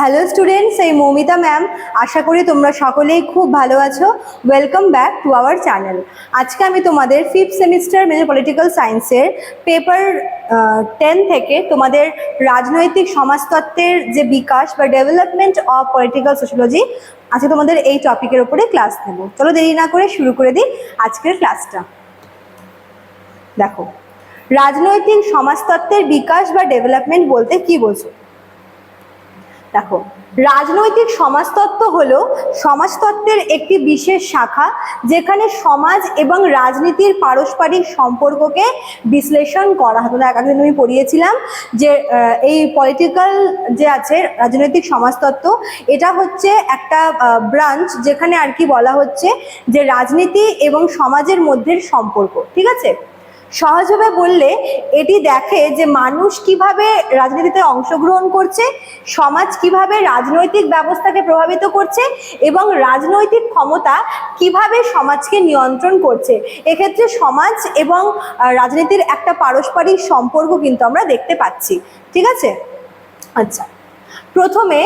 Hello students এই Moumita ma'am আশা করি তোমরা সকলেই খুব ভালো আছো। Welcome back to our channel আজকে আমি তোমাদের ফিফথ সেমিস্টার মেজর পলিটিক্যাল সায়েন্সের পেপার টেন থেকে তোমাদের রাজনৈতিক সমাজতত্ত্বের যে বিকাশ বা ডেভেলপমেন্ট অফ পলিটিক্যাল সোশ্যোলজি আজকে তোমাদের এই টপিকের উপরে ক্লাস নেব। চলো দেরি না করে শুরু করে দিই আজকের ক্লাসটা দেখো, রাজনৈতিক সমাজতত্ত্বের বিকাশ বা ডেভেলপমেন্ট বলতে কি বোঝো? দেখো, রাজনৈতিক সমাজতত্ত্ব হলো সমাজতত্ত্বের একটি বিশেষ শাখা যেখানে সমাজ এবং রাজনীতির পারস্পরিক সম্পর্ককে বিশ্লেষণ করা হতো। একদিন আমি পড়িয়েছিলাম যে এই পলিটিক্যাল যে আছে, রাজনৈতিক সমাজতত্ত্ব, এটা হচ্ছে একটা ব্রাঞ্চ যেখানে আর কি বলা হচ্ছে যে রাজনীতি এবং সমাজের মধ্যে সম্পর্ক, ঠিক আছে? সহজভাবে বললে এটি দেখে যে মানুষ কীভাবে রাজনীতিতে অংশগ্রহণ করছে, সমাজ কীভাবে রাজনৈতিক ব্যবস্থাকে প্রভাবিত করছে এবং রাজনৈতিক ক্ষমতা কীভাবে সমাজকে নিয়ন্ত্রণ করছে। এক্ষেত্রে সমাজ এবং রাজনীতির একটা পারস্পরিক সম্পর্ক কিন্তু আমরা দেখতে পাচ্ছি। ঠিক আছে? আচ্ছা। প্রথমে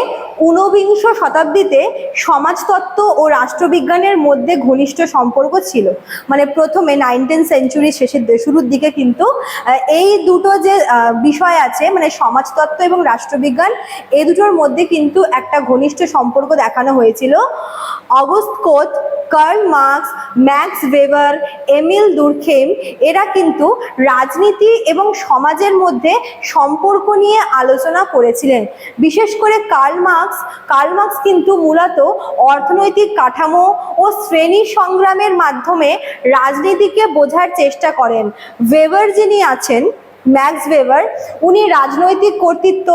ঊনবিংশ শতাব্দীতে সমাজতত্ত্ব ও রাষ্ট্রবিজ্ঞানের মধ্যে ঘনিষ্ঠ সম্পর্ক ছিল। মানে প্রথমে নাইনটিন সেঞ্চুরির শেষের শুরুর দিকে কিন্তু এই দুটো যে বিষয় আছে মানে সমাজতত্ত্ব এবং রাষ্ট্রবিজ্ঞান এই দুটোর মধ্যে কিন্তু একটা ঘনিষ্ঠ সম্পর্ক দেখানো হয়েছিল। Auguste Comte Karl Marx, Max Weber Emile Durkheim, এরা কিন্তু রাজনীতি এবং সমাজের মধ্যে সম্পর্ক নিয়ে আলোচনা করেছিলেন। বিশেষ করে কার্ল মার্কস কার্ল মার্কস কিন্তু মূলত অর্থনৈতিক কাঠামো ও শ্রেণি সংগ্রামের মাধ্যমে রাজনীতিকে বোঝার চেষ্টা করেন। ওয়েবার যিনি আছেন ম্যাক্স ওয়েবার উনি রাজনৈতিক কর্তৃত্ব,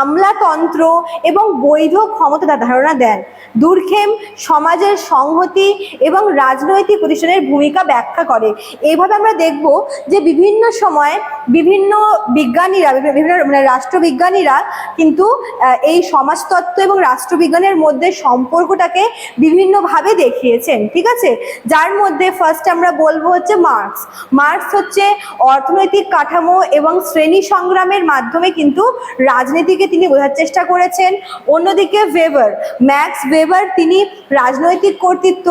আমলাতন্ত্র এবং বৈধ ক্ষমতা ধারণা দেন। দুর্খেম সমাজের সংহতি এবং রাজনৈতিক প্রতিষ্ঠানের ভূমিকা ব্যাখ্যা করে। এইভাবে আমরা দেখব যে বিভিন্ন সময় বিভিন্ন বিজ্ঞানীরা, বিভিন্ন মানে রাষ্ট্রবিজ্ঞানীরা কিন্তু এই সমাজতত্ত্ব এবং রাষ্ট্রবিজ্ঞানের মধ্যে সম্পর্কটাকে বিভিন্নভাবে দেখিয়েছেন, ঠিক আছে? যার মধ্যে ফার্স্ট আমরা বলব হচ্ছে মার্কস। মার্কস হচ্ছে অর্থনৈতিক কাঠামো এবং শ্রেণি সংগ্রামের মাধ্যমে কিন্তু রাজনীতিকে তিনি বোঝার চেষ্টা করেছেন। অন্যদিকে ওয়েবার ম্যাক্স ওয়েবার তিনি রাজনৈতিক কর্তৃত্ব,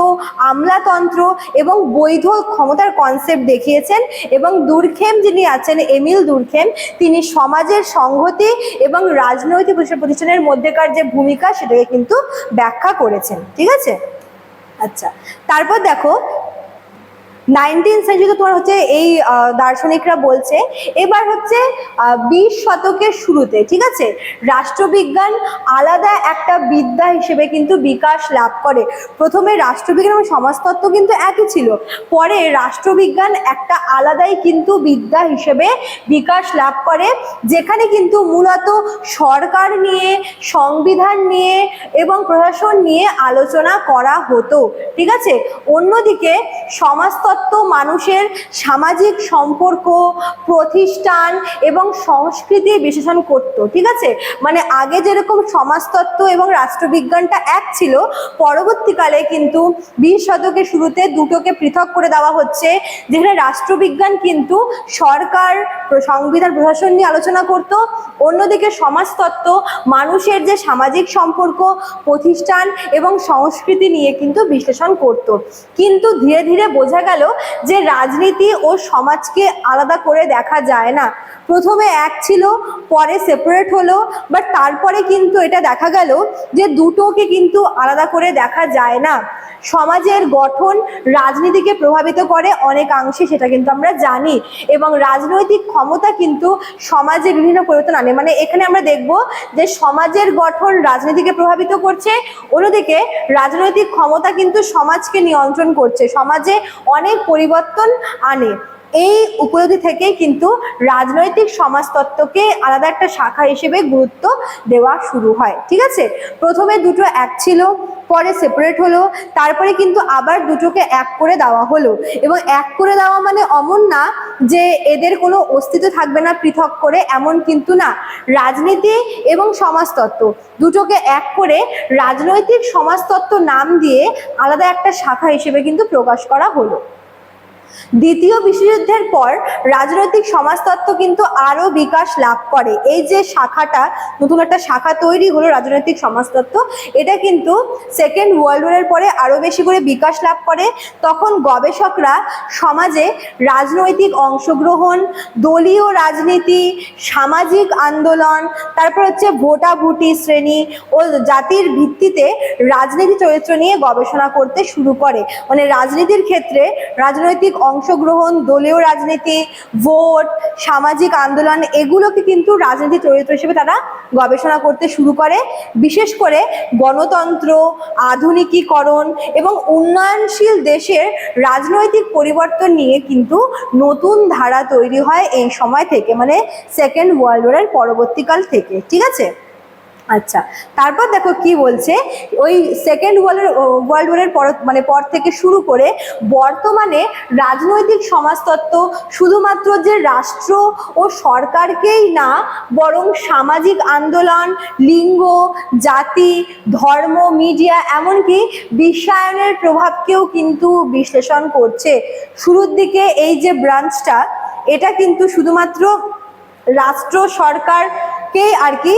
আমলাতন্ত্র এবং বৈধ ক্ষমতার কনসেপ্ট দেখিয়েছেন এবং দুর্খেম যিনি আছেন, এমিল দুর্খেম, তিনি সমাজের সংহতি এবং রাজনৈতিক প্রতিষ্ঠানের মধ্যেকার যে ভূমিকা সেটাকে কিন্তু ব্যাখ্যা করেছেন। ঠিক আছে? আচ্ছা তারপর দেখো নাইনটিন সেঞ্চুরিতে তোমার হচ্ছে এই দার্শনিকরা বলছে, এবার হচ্ছে বিশ শতকের শুরুতে, ঠিক আছে? রাষ্ট্রবিজ্ঞান আলাদা একটা বিদ্যা হিসেবে কিন্তু বিকাশ লাভ করে। প্রথমে রাষ্ট্রবিজ্ঞান এবং সমাজতত্ত্ব কিন্তু একই ছিল। পরে রাষ্ট্রবিজ্ঞান একটা আলাদাই কিন্তু বিদ্যা হিসেবে বিকাশ লাভ করে, যেখানে কিন্তু মূলত সরকার নিয়ে, সংবিধান নিয়ে এবং প্রশাসন নিয়ে আলোচনা করা হতো, ঠিক আছে? অন্যদিকে সমাজতত্ত্ব মানুষের সামাজিক সম্পর্ক, প্রতিষ্ঠান এবং সংস্কৃতি বিশ্লেষণ করত, ঠিক আছে? মানে আগে যেরকম সমাজতত্ত্ব এবং রাষ্ট্রবিজ্ঞানটা এক ছিল, পরবর্তীকালে কিন্তু বিশ শতকের শুরুতে দুটোকে পৃথক করে দেওয়া হচ্ছে, যেখানে রাষ্ট্রবিজ্ঞান কিন্তু সরকার সংবিধান, প্রশাসন নিয়ে আলোচনা করত, অন্যদিকে সমাজতত্ত্ব, মানুষের যে সামাজিক সম্পর্ক, প্রতিষ্ঠান এবং সংস্কৃতি নিয়ে কিন্তু বিশ্লেষণ করত। কিন্তু ধীরে ধীরে বোঝা গেল যে রাজনীতি ও সমাজকে আলাদা করে দেখা যায় না। প্রথমে এক ছিল, পরে সেপারেট হলো বাট তারপরে কিন্তু এটা দেখা গেল যে দুটোকে কিন্তু আলাদা করে দেখা যায় না। সমাজের গঠন রাজনীতিকে প্রভাবিত করে অনেকাংশে, সেটা কিন্তু আমরা জানি। এবং রাজনৈতিক ক্ষমতা কিন্তু সমাজে বিভিন্ন পরিবর্তন আনে। মানে এখানে আমরা দেখব যে সমাজের গঠন রাজনীতিকে প্রভাবিত করছে, অন্যদিকে রাজনৈতিক ক্ষমতা কিন্তু সমাজকে নিয়ন্ত্রণ করছে। সমাজে অনেক পরিবর্তন আনে। এই উপলব্ধি থেকেই কিন্তু রাজনৈতিক সমাজতত্ত্বকে আলাদা একটা শাখা হিসেবে গুরুত্ব দেওয়া শুরু হয়, ঠিক আছে? প্রথমে দুটো এক ছিল, পরে সেপারেট হলো, তারপরে কিন্তু আবার দুটোকে এক করে দেওয়া হলো। এবং এক করে দেওয়া মানে অমন না যে এদের কোনো অস্তিত্ব থাকবে না পৃথক করে, এমন কিন্তু না। রাজনীতি এবং সমাজতত্ত্ব, দুটোকে এক করে রাজনৈতিক সমাজতত্ত্ব নাম দিয়ে আলাদা একটা শাখা হিসেবে কিন্তু প্রকাশ করা হলো। দ্বিতীয় বিশ্বযুদ্ধের পর রাজনৈতিক সমাজতত্ত্ব কিন্তু আরও বিকাশ লাভ করে। এই যে শাখাটা, নতুন একটা শাখা তৈরি হলো রাজনৈতিক সমাজতত্ত্ব, এটা কিন্তু সেকেন্ড ওয়ার্ল্ড ওয়ারের পরে আরও বেশি করে বিকাশ লাভ করে। তখন গবেষকরা সমাজে রাজনৈতিক অংশগ্রহণ, দলীয় রাজনীতি, সামাজিক আন্দোলন, তারপর হচ্ছে ভোটাভুটি শ্রেণি ও জাতির ভিত্তিতে রাজনীতি চরিত্র নিয়ে গবেষণা করতে শুরু করে। মানে রাজনীতির ক্ষেত্রে রাজনৈতিক অংশগ্রহণ, দলীয় রাজনীতি, ভোট, সামাজিক আন্দোলন, এগুলোকে কিন্তু রাজনীতি চরিত্র হিসেবে তারা গবেষণা করতে শুরু করে। বিশেষ করে গণতন্ত্র, আধুনিকীকরণ এবং উন্নয়নশীল দেশের রাজনৈতিক পরিবর্তন নিয়ে কিন্তু নতুন ধারা তৈরি হয় এই সময় থেকে মানে সেকেন্ড ওয়ার্ল্ড ওয়ারের পরবর্তীকাল থেকে। ঠিক আছে? আচ্ছা তারপর দেখো কি বলছে? ওই সেকেন্ড ওয়ার্ল্ড ওয়ার্ল্ড ওয়ারের পর মানে পর থেকে শুরু করে বর্তমানে রাজনৈতিক সমাজতত্ত্ব শুধুমাত্র যে রাষ্ট্র ও সরকারকেই না, বরং সামাজিক আন্দোলন, লিঙ্গ, জাতি, ধর্ম মিডিয়া এমনকি বিশ্বায়নের প্রভাবকেও কিন্তু বিশ্লেষণ করছে। শুরুর দিকে এই যে ব্রাঞ্চটা এটা কিন্তু শুধুমাত্র রাষ্ট্র সরকারকে আর কি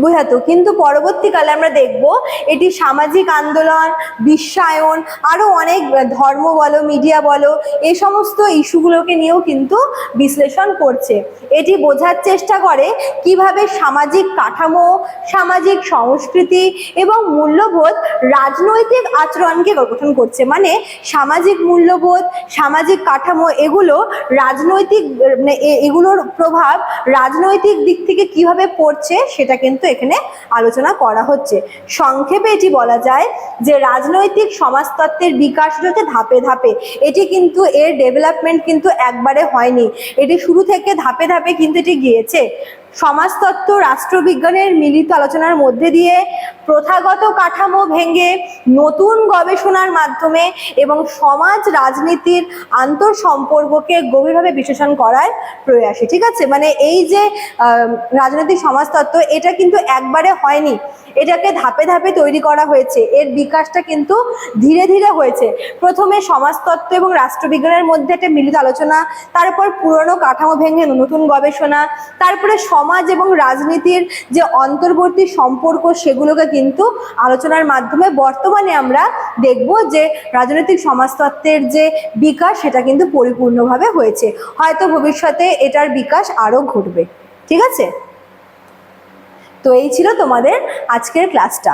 বোঝাতো কিন্তু পরবর্তীকালে আমরা দেখব, এটি সামাজিক আন্দোলন, বিশ্বায়ন আরও অনেক ধর্ম বলো মিডিয়া বলো এই সমস্ত ইস্যুগুলোকে নিয়েও কিন্তু বিশ্লেষণ করছে। এটি বোঝার চেষ্টা করে কীভাবে সামাজিক কাঠামো, সামাজিক সংস্কৃতি এবং মূল্যবোধ রাজনৈতিক আচরণকে গঠন করছে। মানে সামাজিক মূল্যবোধ, সামাজিক কাঠামো, এগুলো রাজনৈতিক মানে এ- এগুলোর প্রভাব রাজনৈতিক দিক থেকে কীভাবে পড়ছে সেটা কিন্তু এখানে আলোচনা করা হচ্ছে। সংক্ষেপে এটি বলা যায় যে রাজনৈতিক সমাজতত্ত্বের বিকাশ হচ্ছে ধাপে ধাপে। এটি কিন্তু এর ডেভেলপমেন্ট কিন্তু একবারে হয়নি। এটি শুরু থেকে ধাপে ধাপে কিন্তু এটি গিয়েছে। সমাজতত্ত্ব, রাষ্ট্রবিজ্ঞানের মিলিত আলোচনার মধ্যে দিয়ে প্রথাগত কাঠামো ভেঙে নতুন গবেষণার মাধ্যমে এবং সমাজ রাজনীতির আন্তঃসম্পর্ককে গভীরভাবে বিশ্লেষণ করার প্রয়াসে। ঠিক আছে? মানে এই যে রাজনৈতিক সমাজতত্ত্ব, এটা কিন্তু একবারে হয়নি। এটাকে ধাপে ধাপে তৈরি করা হয়েছে। এর বিকাশটা কিন্তু ধীরে ধীরে হয়েছে। প্রথমে সমাজতত্ত্ব এবং রাষ্ট্রবিজ্ঞানের মধ্যে একটা মিলিত আলোচনা, তারপর পুরনো কাঠামো ভেঙে নতুন গবেষণা, তারপরে সমাজ এবং রাজনীতির যে অন্তর্বর্তী সম্পর্ক সেগুলোকে কিন্তু আলোচনার মাধ্যমে বর্তমানে আমরা দেখব যে রাজনৈতিক সমাজতত্ত্বের যে বিকাশ সেটা কিন্তু পরিপূর্ণভাবে হয়েছে। হয়তো ভবিষ্যতে এটার বিকাশ আরও ঘটবে। ঠিক আছে? তো এই ছিল তোমাদের আজকের ক্লাসটা।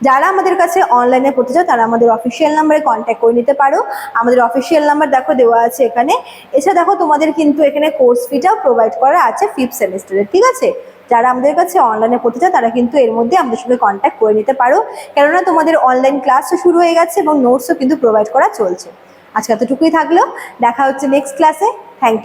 যারা আমাদের কাছে অনলাইনে পড়তে চাও, তারা আমাদের অফিসিয়াল নাম্বারে কন্ট্যাক্ট করে নিতে পারো। আমাদের অফিসিয়াল নাম্বার দেখো দেওয়া আছে এখানে। এছাড়া দেখো তোমাদের কিন্তু এখানে কোর্স ফিটাও প্রোভাইড করা আছে ফিফথ সেমিস্টারের ঠিক আছে? যারা আমাদের কাছে অনলাইনে পড়তে চাও, তারা কিন্তু এর মধ্যে আমাদের সঙ্গে কন্ট্যাক্ট করে নিতে পারো। কেননা তোমাদের অনলাইন ক্লাসও শুরু হয়ে গেছে এবং নোটসও কিন্তু প্রোভাইড করা চলছে। আজকে এতটুকুই থাকল। দেখা হচ্ছে নেক্সট ক্লাসে